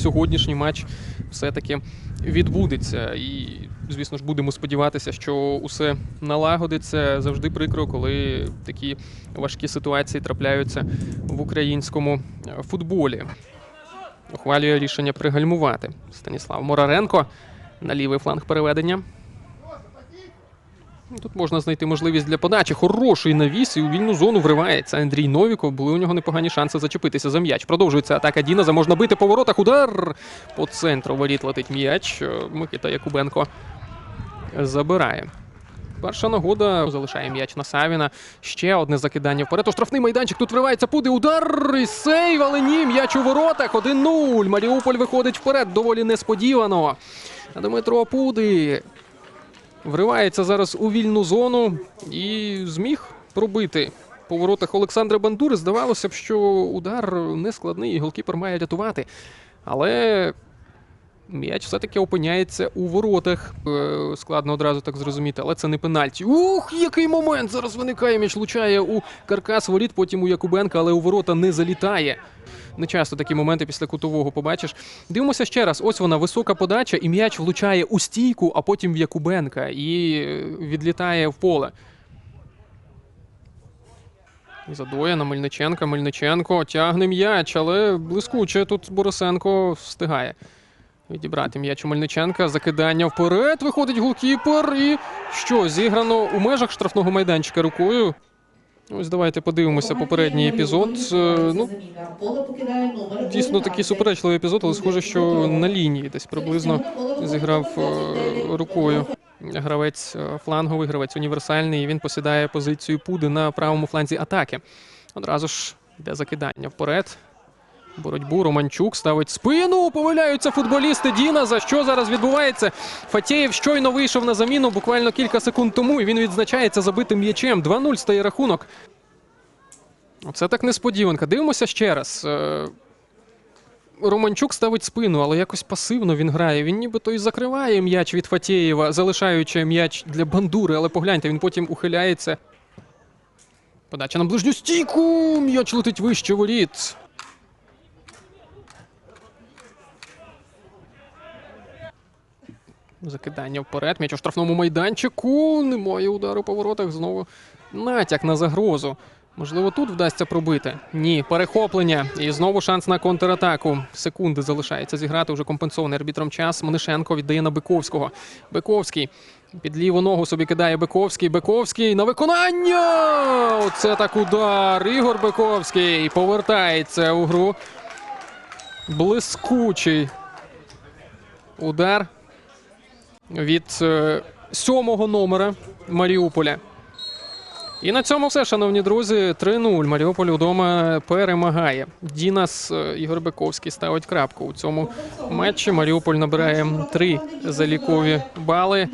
сьогоднішній матч все-таки відбудеться. І, звісно ж, будемо сподіватися, що усе налагодиться. Завжди прикро, коли такі важкі ситуації трапляються в українському е, футболі. Ухвалює рішення пригальмувати. Станіслав Мораренко на лівий фланг переведення. Тут можна знайти можливість для подачі. Хороший навіс і у вільну зону вривається Андрій Новіков. Були у нього непогані шанси зачепитися за м'яч. Продовжується атака Діназа. Можна бити по воротах. Удар по центру воріт летить м'яч. Микита Якубенко забирає. Перша нагода залишає м'яч на Савіна. Ще одне закидання вперед. Штрафний майданчик. Тут вривається пуди. Удар і сейв, але ні. М'яч у воротах. 1-0. Маріуполь виходить вперед. Доволі несподівано. Дмитро Пуди вривається зараз у вільну зону і зміг пробити по воротах Олександра Бандури. Здавалося б, що удар не складний, і голкіпер має рятувати. Але м'яч все-таки опиняється у воротах. Е, Складно одразу так зрозуміти, але це не пенальті. Ух, який момент! Зараз виникає м'яч, влучає у каркас воріт, потім у Якубенка, але у ворота не залітає. Не часто такі моменти після кутового побачиш. Дивимося ще раз. Ось вона висока подача, і м'яч влучає у стійку, а потім в Якубенка і е, відлітає в поле. Задоя на Мельниченка. Мельниченко тягне м'яч, але блискуче тут Борисенко встигає відібрати м'яч у Мельниченка. Закидання вперед. Виходить голкіпер. І що, зіграно у межах штрафного майданчика рукою. Ось давайте подивимося попередній епізод. Е, Ну, дійсно такий суперечливий епізод, але схоже, що на лінії десь приблизно зіграв е, рукою. Гравець е, фланговий, гравець універсальний. і Він посідає позицію Пуди на правому фланзі атаки. Одразу ж йде закидання вперед. Боротьбу Романчук ставить спину. Помиляються футболісти Діна. За що зараз відбувається? Фатєєв щойно вийшов на заміну буквально кілька секунд тому, і він відзначається забитим м'ячем. 2-0 стає рахунок. Оце так несподіванка. Дивимося ще раз. Е, Романчук ставить спину, але якось пасивно він грає. Він нібито і закриває м'яч від Фатєєва, залишаючи м'яч для бандури, але погляньте, він потім ухиляється. Подача на ближню стійку. М'яч летить вище воріт. Закидання вперед. М'яч у штрафному майданчику. Немає удару по воротах. Знову натяк на загрозу. Можливо, тут вдасться пробити. Ні, перехоплення. І знову шанс на контратаку. Секунди залишається зіграти вже компенсований арбітром час. Монишенко віддає на Биковського. Биковський під ліву ногу собі кидає Биковський. Биковський на виконання. Оце так удар. Ігор Биковський повертається у гру. Блискучий удар від е, сьомого номера Маріуполя. І на цьому все, шановні друзі. 3-0. Маріуполь вдома перемагає. Дінас е, Ігор Биковський ставить крапку у цьому матчі. Маріуполь набирає три залікові бали.